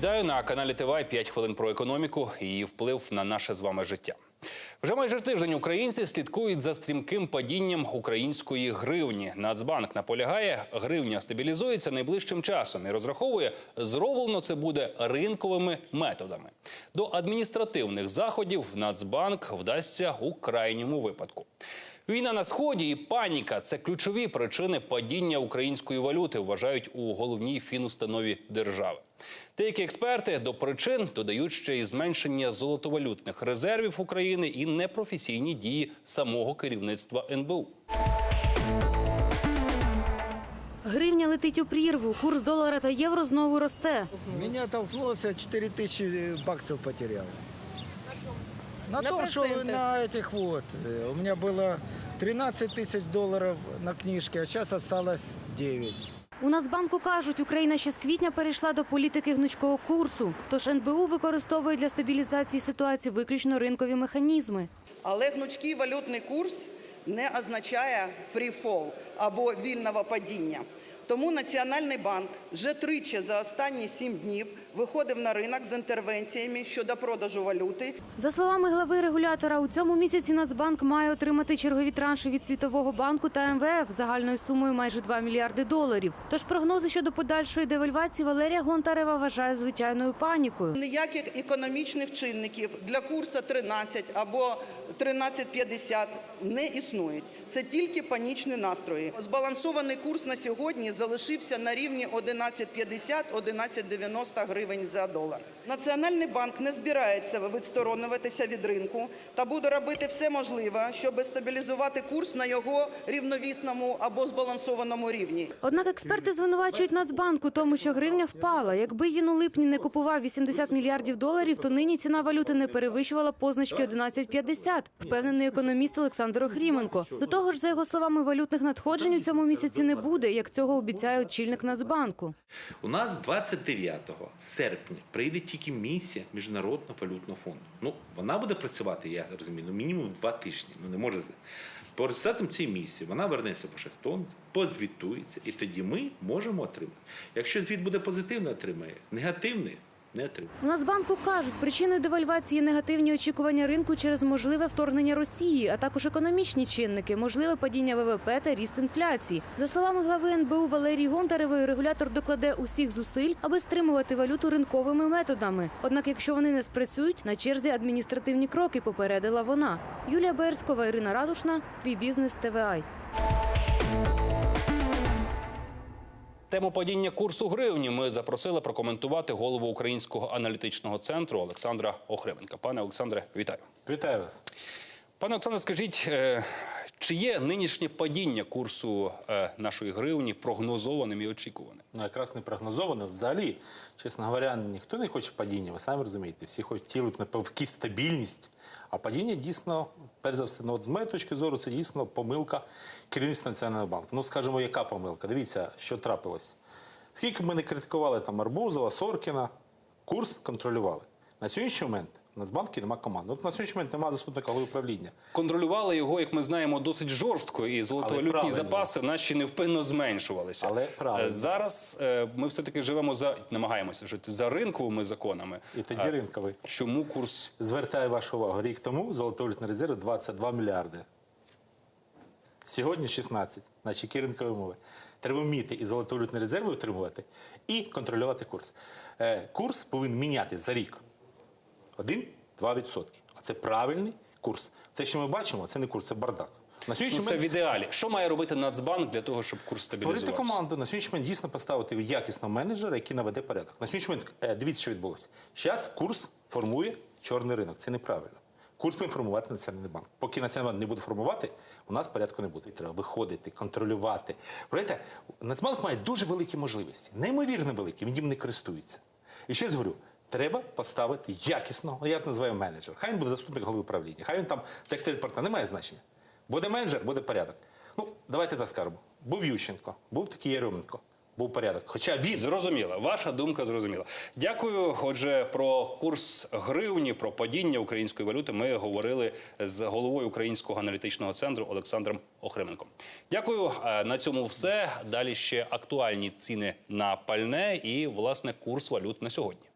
Вітаю на каналі ТВ 5 хвилин про економіку і її вплив на наше з вами життя. Вже майже тиждень українці слідкують за стрімким падінням української гривні. Нацбанк наполягає, гривня стабілізується найближчим часом і розраховує, зроблено це буде ринковими методами. До адміністративних заходів Нацбанк вдасться у крайньому випадку. Війна на сході і паніка це ключові причини падіння української валюти, вважають у головній фінустанові держави. Деякі експерти до причин додають ще й зменшення золотовалютних резервів України і непрофесійні дії самого керівництва НБУ. Гривня летить у прірву. Курс долара та євро знову росте. Меня толкнулось, 4 тысячи баксов потерял. На, том, что процентах. на этих вот. э, У меня было 13 тисяч доларів на книжки, а зараз залишилось 9. У Нацбанку кажуть, Україна ще з квітня перейшла до політики гнучкого курсу. Тож НБУ використовує для стабілізації ситуації виключно ринкові механізми. Але гнучкий валютний курс не означає фріфол або вільного падіння. Тому Національний банк вже тричі за останні сім днів виходив на ринок з інтервенціями щодо продажу валюти За словами глави регулятора, у цьому місяці Нацбанк має отримати чергові транші від Світового банку та МВФ загальною сумою майже 2 мільярди доларів. Тож прогнози щодо подальшої девальвації Валерія Гонтарева вважає звичайною панікою. Ніяких економічних чинників для курсу 13 або 13,50 не існують. Це тільки панічні настрої. Збалансований курс на сьогодні залишився на рівні 11,50-11,90 гривень за долар. Національний банк не збирається відсторонюватися від ринку та буде робити все можливе, щоб стабілізувати курс на його рівновісному або збалансованому рівні. Однак експерти звинувачують Нацбанк у тому, що гривня впала. Якби він у липні не купував 80 мільярдів доларів, то нині ціна валюти не перевищувала позначки 11,50, впевнений економіст Олександр Охріменко. До того ж, за його словами, валютних надходжень у цьому місяці не буде, як цього обіцяє очільник Нацбанку. У нас 29 серпня прийде тільки місія Міжнародного валютного фонду. Ну, вона буде працювати, я розумію, ну мінімум два тижні. Ну не може по результатам цієї місії вона вернеться в Вашингтон, позвітується, і тоді ми можемо отримати. Якщо звіт буде позитивний, отримає, негативний не отримає. У Нацбанку кажуть, причиною девальвації негативні очікування ринку через можливе вторгнення Росії, а також економічні чинники, можливе падіння ВВП та ріст інфляції. За словами глави НБУ Валерії Гонтаревої, регулятор докладе усіх зусиль, аби стримувати валюту ринковими методами. Однак, якщо вони не спрацюють, на черзі адміністративні кроки попередила вона. Юлія Берськова, Ірина Радушна, твій бізнес ТВАЙ. Тему падіння курсу гривні ми запросили прокоментувати голову українського аналітичного центру Олександра Охременка. Пане Олександре, вітаю. Вітаю вас. Пане Олександре, скажіть, е, чи є нинішнє падіння курсу е, нашої гривні прогнозованим і очікуваним? Ну, якраз не прогнозовано. Взагалі, чесно говоря, ніхто не хоче падіння, ви самі розумієте. Всі хотіли б напевки стабільність. А падіння дійсно, перш за все, ну, от з моєї точки зору, це дійсно помилка керівництва Національного банку. Ну, скажімо, яка помилка? Дивіться, що трапилось. Скільки ми не критикували там Арбузова, Соркіна, курс контролювали. На сьогоднішній момент в Нацбанку немає команди. От на сьогоднішній момент немає заступника голови управління. Контролювали його, як ми знаємо, досить жорстко, і золотовалютні запаси наші невпинно зменшувалися. Але правильно. Е, зараз е, ми все таки живемо за намагаємося жити за ринковими законами. І тоді А ринковий. Чому курс Звертаю вашу увагу, рік тому золотовалютний резерв 22 мільярди. Сьогодні 16, значить які ринкові умови. Треба вміти і золотовалютні резерви утримувати, і контролювати курс. Е, курс повинен міняти за рік 1-2%. А це правильний курс. Це, що ми бачимо, це не курс, це бардак. На сьогоднішній ну, це в ідеалі? Що має робити Нацбанк для того, щоб курс створити стабілізувався? команду, на сьогоднішній момент дійсно поставити якісного менеджера, який наведе порядок. На сьогоднішній момент е, дивіться, що відбулося. Зараз курс формує чорний ринок. Це неправильно. Курс має формувати Національний банк. Поки Національний банк не буде формувати, у нас порядку не буде. Треба виходити, контролювати. Знаєте, Нацбанк має дуже великі можливості, неймовірно великі, він їм не користується. І ще раз говорю. Треба поставити якісного, я називаю менеджер. Хай він буде заступник голови управління, хай він там технічний департамент, немає значення. Буде менеджер, буде порядок. Ну, давайте так скажемо. Був Ющенко, був такий Яременко, був порядок. Хоча він Зрозуміла. Ваша думка зрозуміла. Дякую. Отже, про курс гривні, про падіння української валюти ми говорили з головою українського аналітичного центру Олександром Охременком. Дякую. Е, На цьому все. Далі ще актуальні ціни на пальне і власне курс валют на сьогодні.